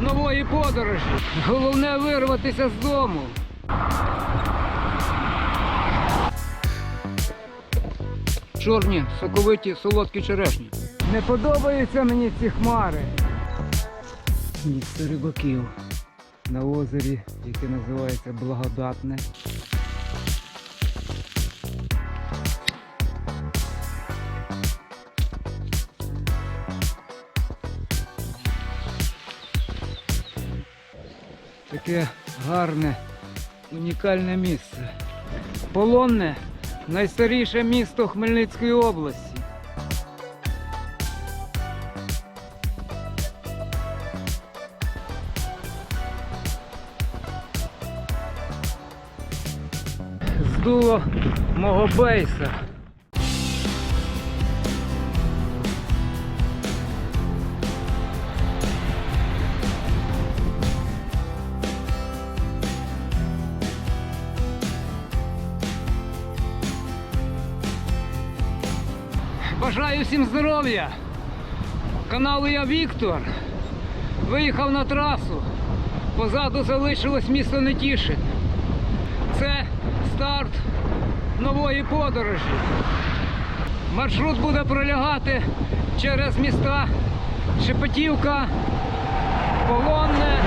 нової подорожі. Головне вирватися з дому. Чорні, соковиті, солодкі черешні. Не подобаються мені ці хмари. Місце рибаків на озері, яке називається Благодатне. Таке гарне, унікальне місце. Полонне найстаріше місто Хмельницької області. Здуло мого бейса. Всім здоров'я! Каналу я Віктор. Виїхав на трасу. Позаду залишилось місто Нетішин. Це старт нової подорожі. Маршрут буде пролягати через міста Шепетівка, Полонне,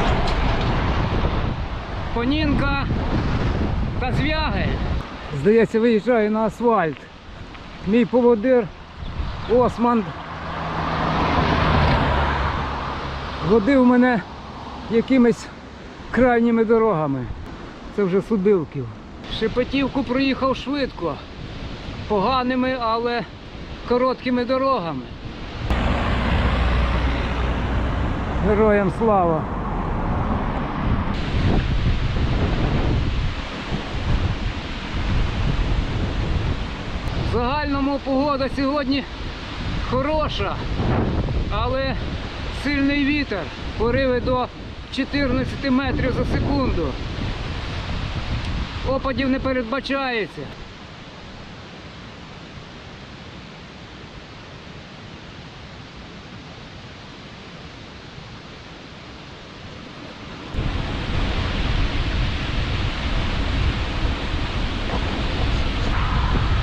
Понінка та Звягель. Здається, виїжджаю на асфальт. Мій поводир Осман водив мене якимись крайніми дорогами. Це вже судилків. Шепетівку проїхав швидко, поганими, але короткими дорогами. Героям слава! В загальному погода сьогодні хороша, але сильний вітер, пориви до 14 метрів за секунду. Опадів не передбачається.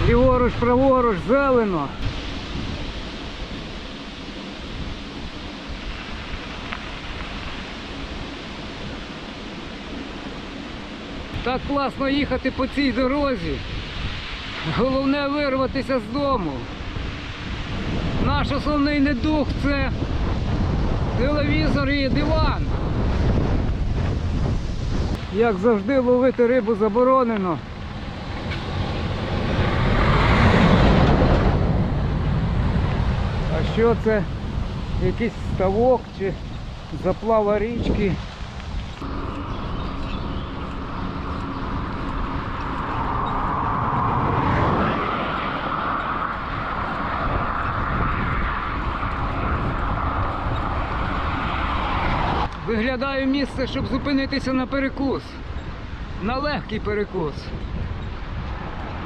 Ліворуч, праворуч, зелено. Так класно їхати по цій дорозі. Головне вирватися з дому. Наш основний недух це телевізор і диван. Як завжди ловити рибу заборонено. А що це? Якийсь ставок чи заплава річки? Виглядаю місце, щоб зупинитися на перекус. На легкий перекус.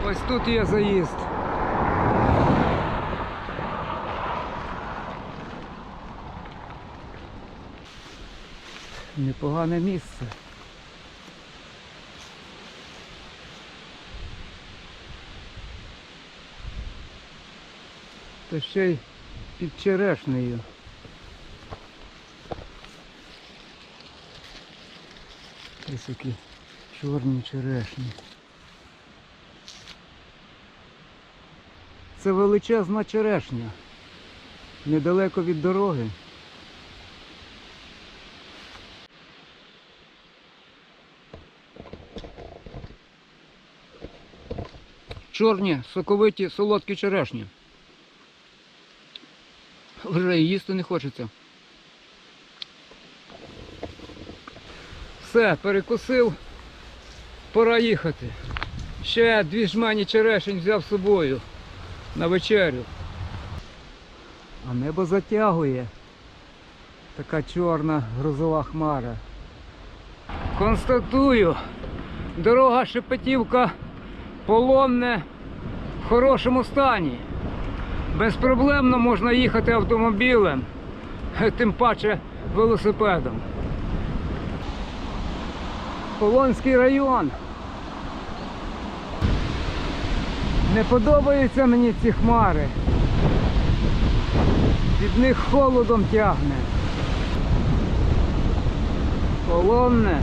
Ось тут є заїзд. Непогане місце. Та ще й під черешнею. Ось які чорні черешні. Це величезна черешня. Недалеко від дороги. Чорні, соковиті, солодкі черешні. Вже їсти не хочеться. Все, перекусив, пора їхати. Ще дві жмені черешень взяв з собою на вечерю. А небо затягує. Така чорна грозова хмара. Констатую, дорога Шепетівка полонне в хорошому стані. Безпроблемно можна їхати автомобілем, тим паче велосипедом. Полонський район. Не подобаються мені ці хмари. Від них холодом тягне. Полонне.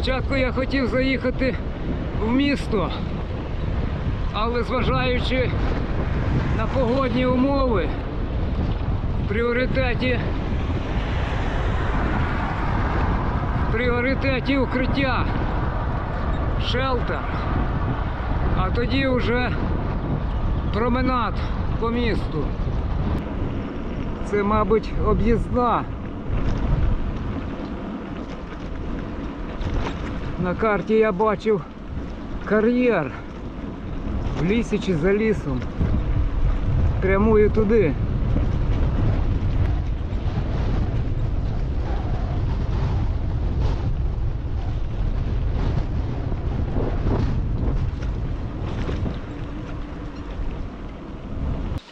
Спочатку я хотів заїхати в місто, але зважаючи на погодні умови, в пріоритеті, в пріоритеті укриття, шелтер, а тоді вже променад по місту. Це, мабуть, об'їзна. На карті я бачив кар'єр в лісі чи за лісом. Прямую туди.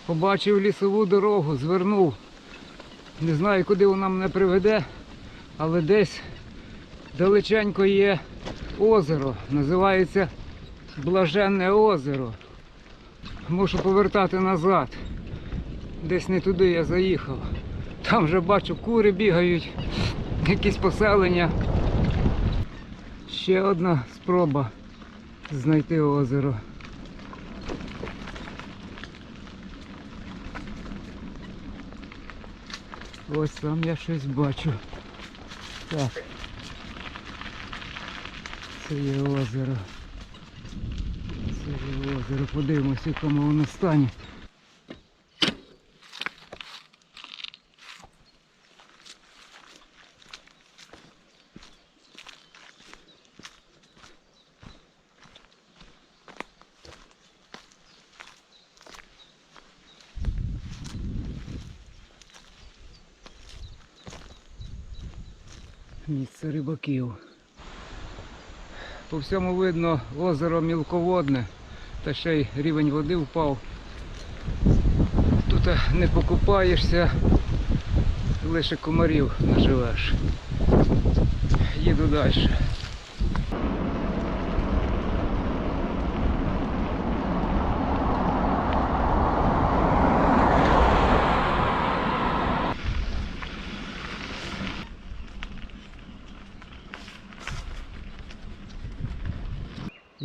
Побачив лісову дорогу, звернув. Не знаю, куди вона мене приведе, але десь далеченько є озеро. Називається Блаженне озеро. Мушу повертати назад. Десь не туди я заїхав. Там вже бачу кури бігають, якісь поселення. Ще одна спроба знайти озеро. Ось там я щось бачу. Так. Це є озеро. Це озеро. Подивимось, в якому воно стані. Місце рибаків. По всьому видно озеро мілководне, та ще й рівень води впав. Тут не покупаєшся, лише комарів наживеш. Їду далі.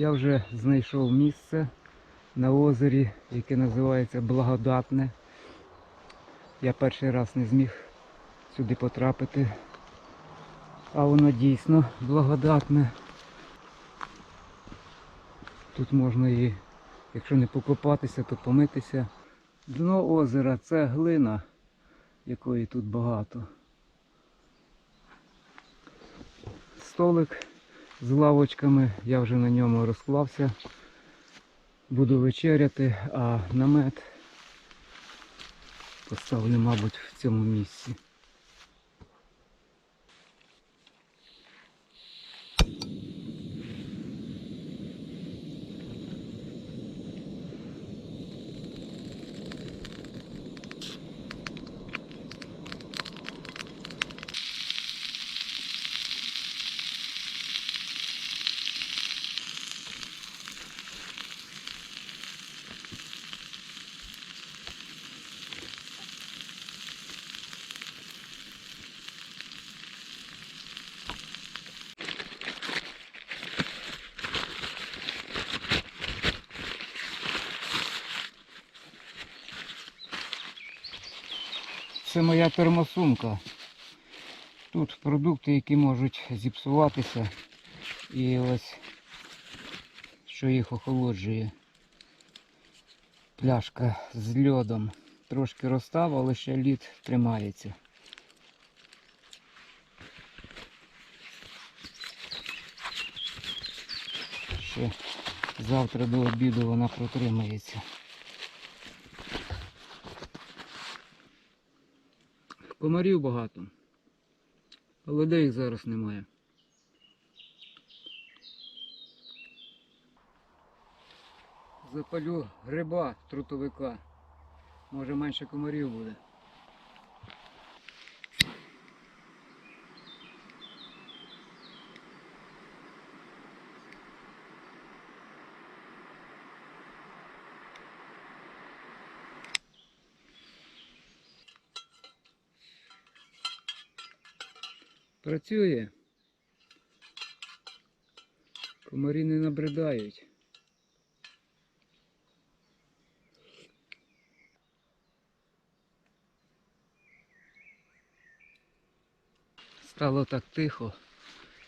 Я вже знайшов місце на озері, яке називається Благодатне. Я перший раз не зміг сюди потрапити. А воно дійсно благодатне. Тут можна і, якщо не покопатися, то помитися. Дно озера це глина, якої тут багато. Столик з лавочками, я вже на ньому розклався. Буду вечеряти, а намет поставлю, мабуть, в цьому місці. Це моя термосумка. Тут продукти, які можуть зіпсуватися. І ось що їх охолоджує. Пляшка з льодом. Трошки розстав, але ще лід тримається. Ще завтра до обіду вона протримається. Комарів багато. Але де їх зараз немає. Запалю гриба трутовика. Може менше комарів буде. Працює. Комарі не набридають. Стало так тихо,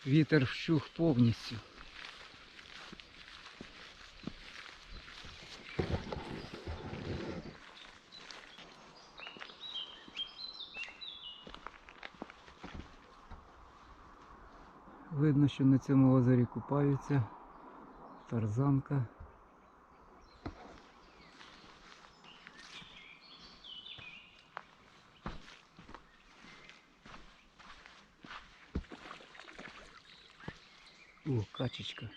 вітер вщух повністю. Видно, що на цьому озері купаються тарзанка. О, качечка.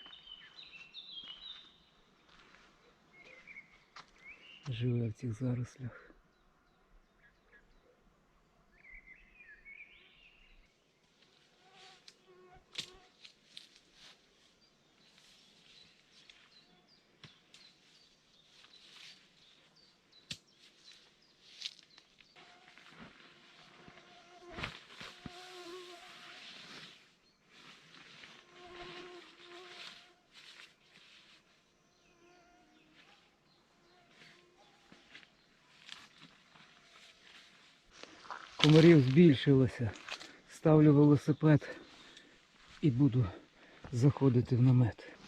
Живе в цих зарослях. Комарів збільшилося. Ставлю велосипед і буду заходити в намет.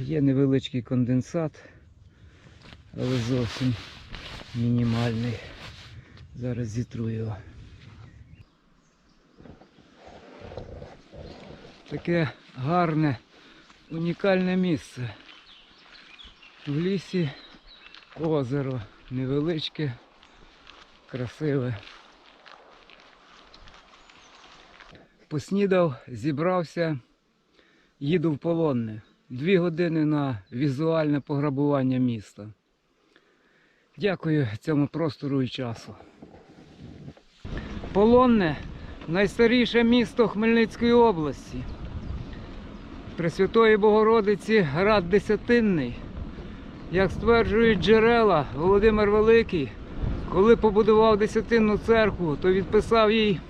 Є невеличкий конденсат, але зовсім мінімальний. Зараз зітру його. Таке гарне, унікальне місце. В лісі озеро невеличке, красиве. Поснідав, зібрався, їду в полонне. Дві години на візуальне пограбування міста. Дякую цьому простору і часу. Полонне найстаріше місто Хмельницької області. Пресвятої Богородиці град Десятинний. Як стверджують джерела, Володимир Великий, коли побудував Десятинну церкву, то відписав їй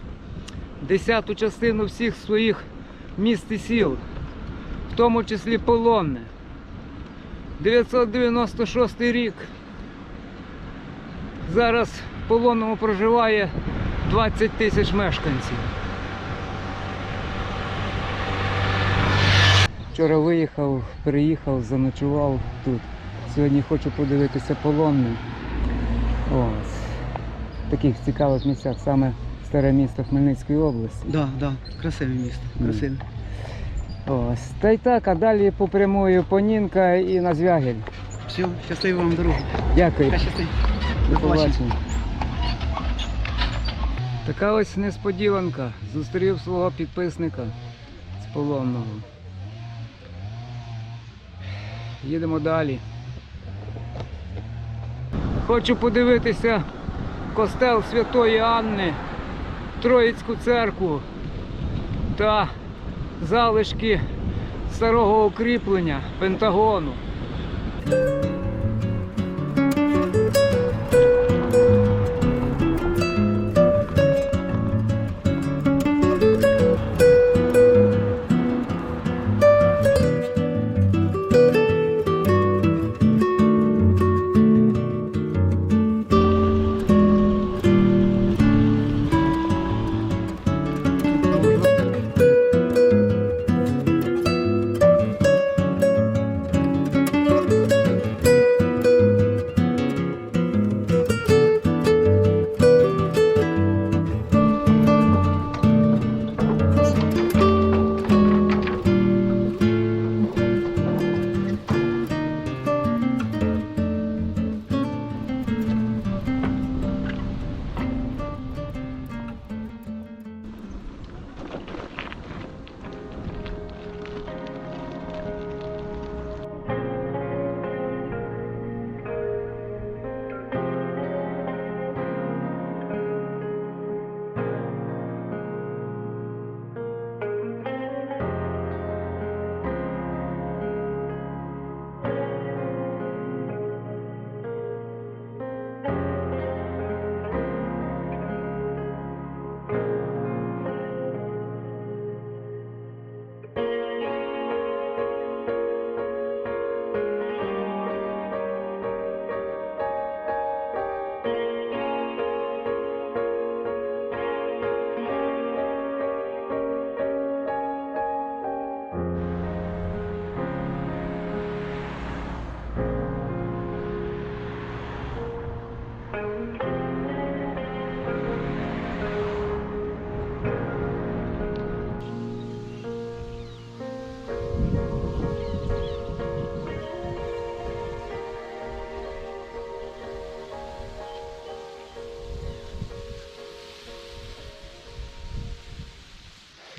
десяту частину всіх своїх міст і сіл тому числі полонне. 996 рік. Зараз в полонному проживає 20 тисяч мешканців. Вчора виїхав, приїхав, заночував тут. Сьогодні хочу подивитися полонне. Ось. В таких цікавих місцях, саме старе місто Хмельницької області. Да, да, красиве місто, красиве. Ось. Та й так, а далі попрямую Понінка і на Звягель. Все, щасливо вам дорогу. Дякую. Щастить. До побачення. Така ось несподіванка. Зустрів свого підписника з полонного. їдемо далі. Хочу подивитися костел Святої Анни, Троїцьку церкву та залишки старого укріплення Пентагону.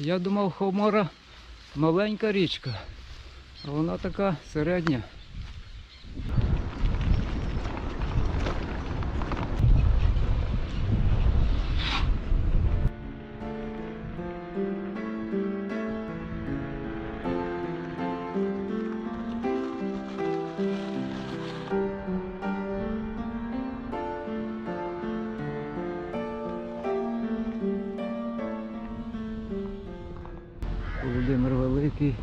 Я думав, Хомора маленька річка, а вона така середня. Володимир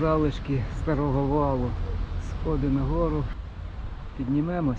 Залишки старого валу. Сходи на гору. Піднімемось.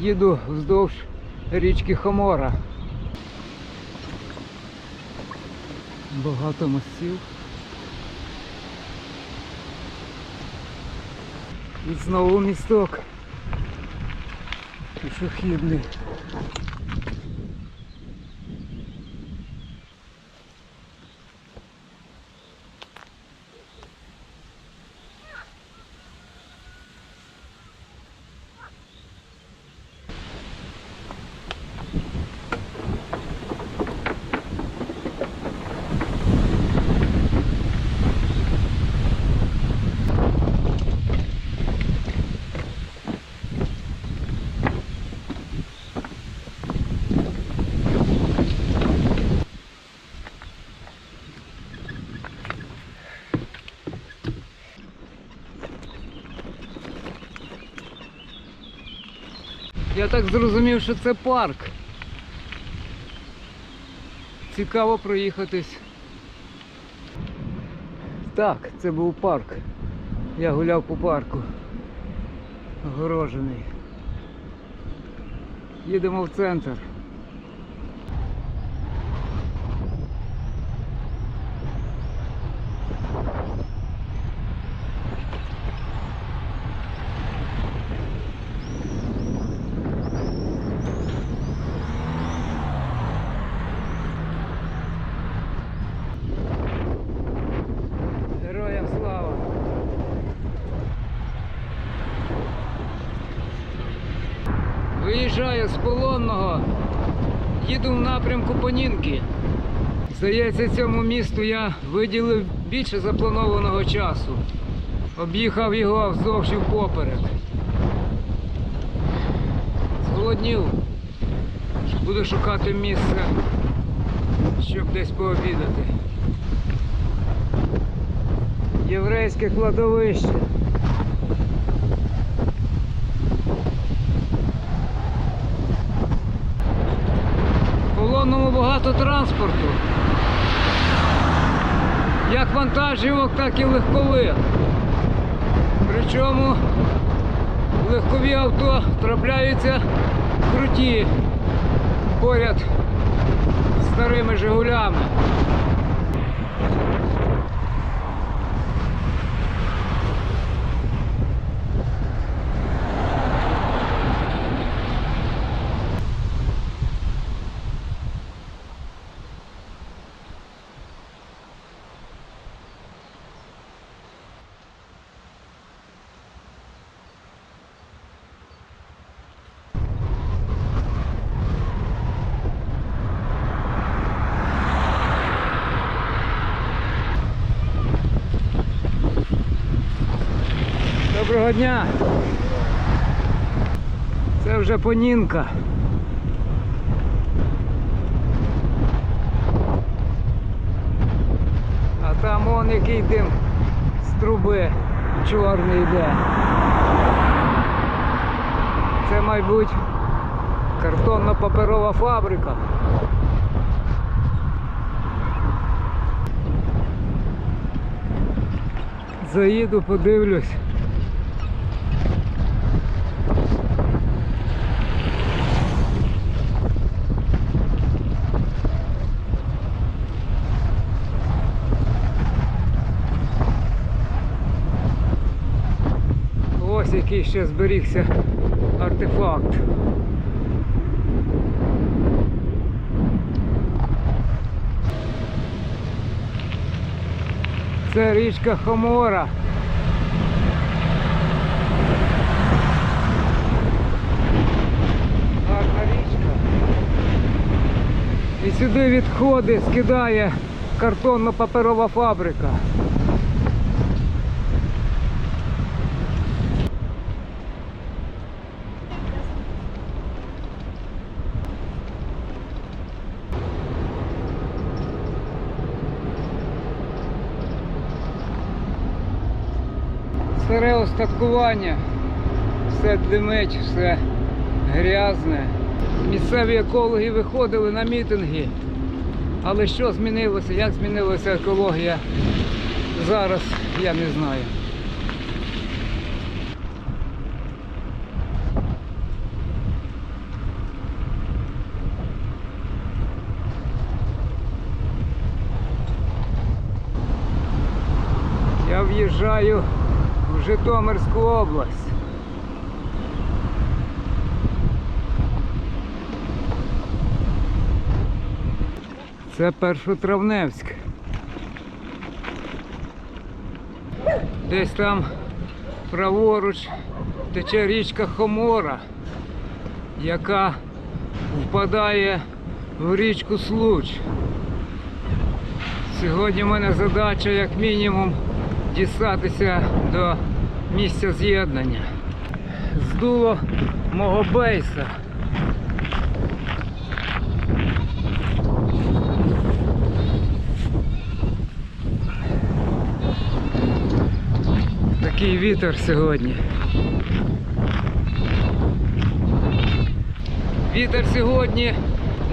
Їду вздовж річки Хомора. Багато мостів. І знову місток. Пішохідний. Я так зрозумів, що це парк. Цікаво проїхатись. Так, це був парк. Я гуляв по парку. Огорожений. Їдемо в центр. Героям слава! Виїжджаю з полонного, їду в напрямку Понінки. Здається, цьому місту я виділив більше запланованого часу. Об'їхав його вздовж і впоперек. Зголоднів. Буду шукати місце, щоб десь пообідати. Єврейське кладовище. В полонному багато. Як вантажівок, так і легкових. Причому легкові авто трапляються круті поряд з старими Жигулями. Доброго дня! Це вже понінка. А там он який дим з труби чорний йде. Це, мабуть, картонно-паперова фабрика. Заїду, подивлюсь. Ось який ще зберігся артефакт. Це річка Хомора. Гарна річка. І сюди відходи скидає картонно-паперова фабрика. Старе остаткування, все димить, все грязне. Місцеві екологи виходили на мітинги. Але що змінилося, як змінилася екологія зараз, я не знаю. Я в'їжджаю Житомирську область. Це Першотравневськ. Десь там праворуч тече річка Хомора, яка впадає в річку Случ. Сьогодні в мене задача як мінімум дістатися до місця з'єднання. Здуло мого бейса. Такий вітер сьогодні. Вітер сьогодні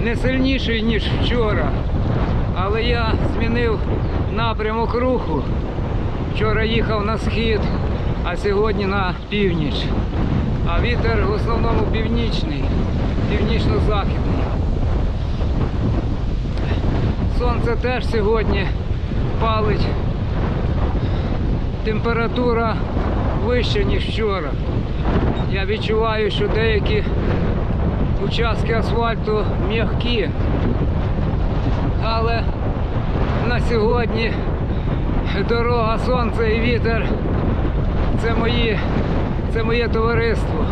не сильніший, ніж вчора. Але я змінив напрямок руху. Вчора їхав на схід, а сьогодні на північ. А вітер в основному північний. північно-західний. Сонце теж сьогодні палить. Температура вища, ніж вчора. Я відчуваю, що деякі участки асфальту м'які. Але на сьогодні дорога, сонце і вітер це мої, це моє товариство.